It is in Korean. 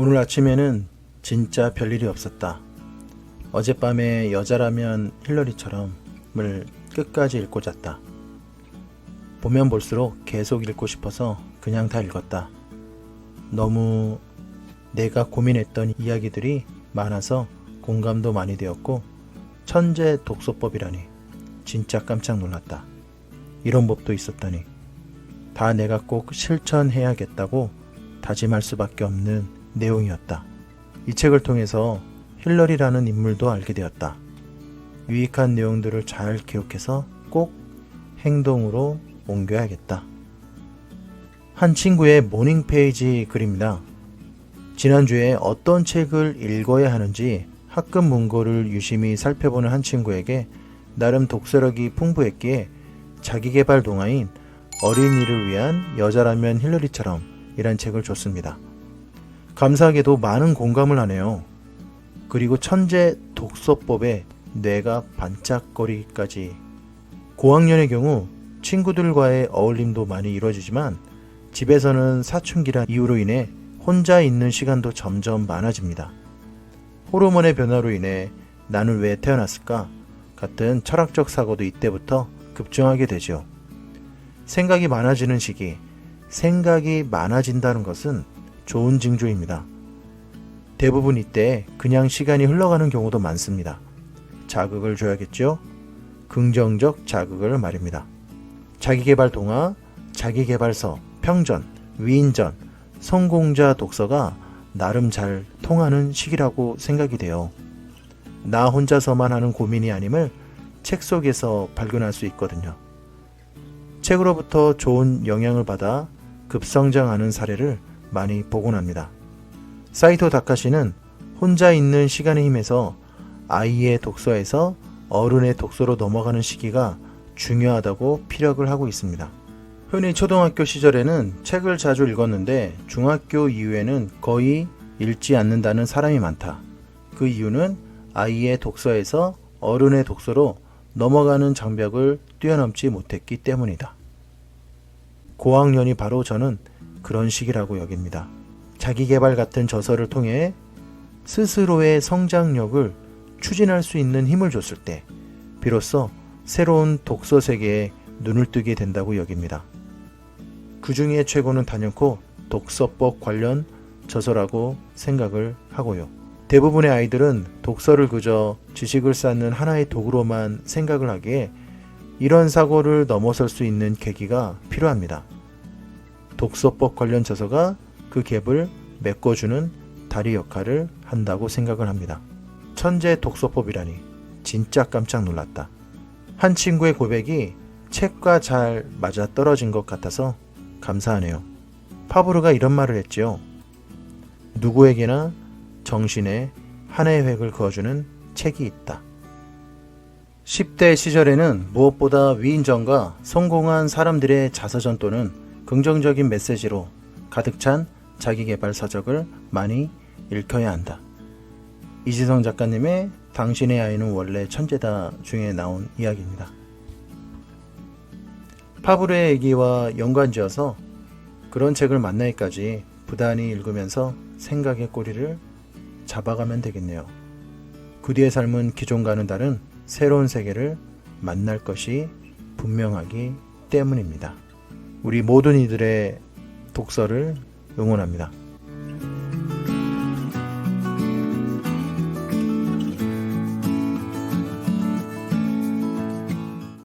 오늘 아침에는 진짜 별일이 없었다. 어젯밤에 여자라면 힐러리처럼을 끝까지 읽고 잤다. 보면 볼수록 계속 읽고 싶어서 그냥 다 읽었다. 너무 내가 고민했던 이야기들이 많아서 공감도 많이 되었고 천재 독서법이라니 진짜 깜짝 놀랐다. 이런 법도 있었다니 다 내가 꼭 실천해야겠다고 다짐할 수밖에 없는 내용이었다. 이 책을 통해서 힐러리라는 인물도 알게 되었다. 유익한 내용들을 잘 기억해서 꼭 행동으로 옮겨야겠다. 한 친구의 모닝 페이지 글입니다. 지난주에 어떤 책을 읽어야 하는지 학급 문고를 유심히 살펴보는 한 친구에게 나름 독서력이 풍부했기에 자기개발 동화인 어린이를 위한 여자라면 힐러리처럼 이란 책을 줬습니다. 감사하게도 많은 공감을 하네요. 그리고 천재 독서법에 뇌가 반짝거리기까지 고학년의 경우 친구들과의 어울림도 많이 이루어지지만 집에서는 사춘기란 이유로 인해 혼자 있는 시간도 점점 많아집니다. 호르몬의 변화로 인해 나는 왜 태어났을까 같은 철학적 사고도 이때부터 급증하게 되죠. 생각이 많아지는 시기, 생각이 많아진다는 것은 좋은 징조입니다. 대부분 이때 그냥 시간이 흘러가는 경우도 많습니다. 자극을 줘야겠죠? 긍정적 자극을 말입니다. 자기개발 동화, 자기개발서, 평전, 위인전, 성공자 독서가 나름 잘 통하는 시기라고 생각이 돼요. 나 혼자서만 하는 고민이 아님을 책 속에서 발견할 수 있거든요. 책으로부터 좋은 영향을 받아 급성장하는 사례를 많이 보곤 합니다. 사이토 다카시는 혼자 있는 시간의 힘에서 아이의 독서에서 어른의 독서로 넘어가는 시기가 중요하다고 피력을 하고 있습니다. 흔히 초등학교 시절에는 책을 자주 읽었는데 중학교 이후에는 거의 읽지 않는다는 사람이 많다. 그 이유는 아이의 독서에서 어른의 독서로 넘어가는 장벽을 뛰어넘지 못했기 때문이다. 고학년이 바로 저는 그런 시기라고 여깁니다. 자기개발 같은 저서를 통해 스스로의 성장력을 추진할 수 있는 힘을 줬을 때 비로소 새로운 독서 세계에 눈을 뜨게 된다고 여깁니다. 그 중에 최고는 단연코 독서법 관련 저서라고 생각을 하고요. 대부분의 아이들은 독서를 그저 지식을 쌓는 하나의 도구로만 생각을 하기에 이런 사고를 넘어설 수 있는 계기가 필요합니다. 독서법 관련 저서가 그 갭을 메꿔주는 다리 역할을 한다고 생각을 합니다. 천재 독서법이라니 진짜 깜짝 놀랐다. 한 친구의 고백이 책과 잘 맞아 떨어진 것 같아서 감사하네요. 파브르가 이런 말을 했지요. 누구에게나 정신에 한의 획을 그어주는 책이 있다. 10대 시절에는 무엇보다 위인전과 성공한 사람들의 자서전 또는 긍정적인 메시지로 가득 찬 자기개발 서적을 많이 읽혀야 한다. 이지성 작가님의 당신의 아이는 원래 천재다 중에 나온 이야기입니다. 파브르의 얘기와 연관지어서 그런 책을 만나기까지 부단히 읽으면서 생각의 꼬리를 잡아가면 되겠네요. 그 뒤의 삶은 기존과는 다른 새로운 세계를 만날 것이 분명하기 때문입니다. 우리 모든 이들의 독서를 응원합니다.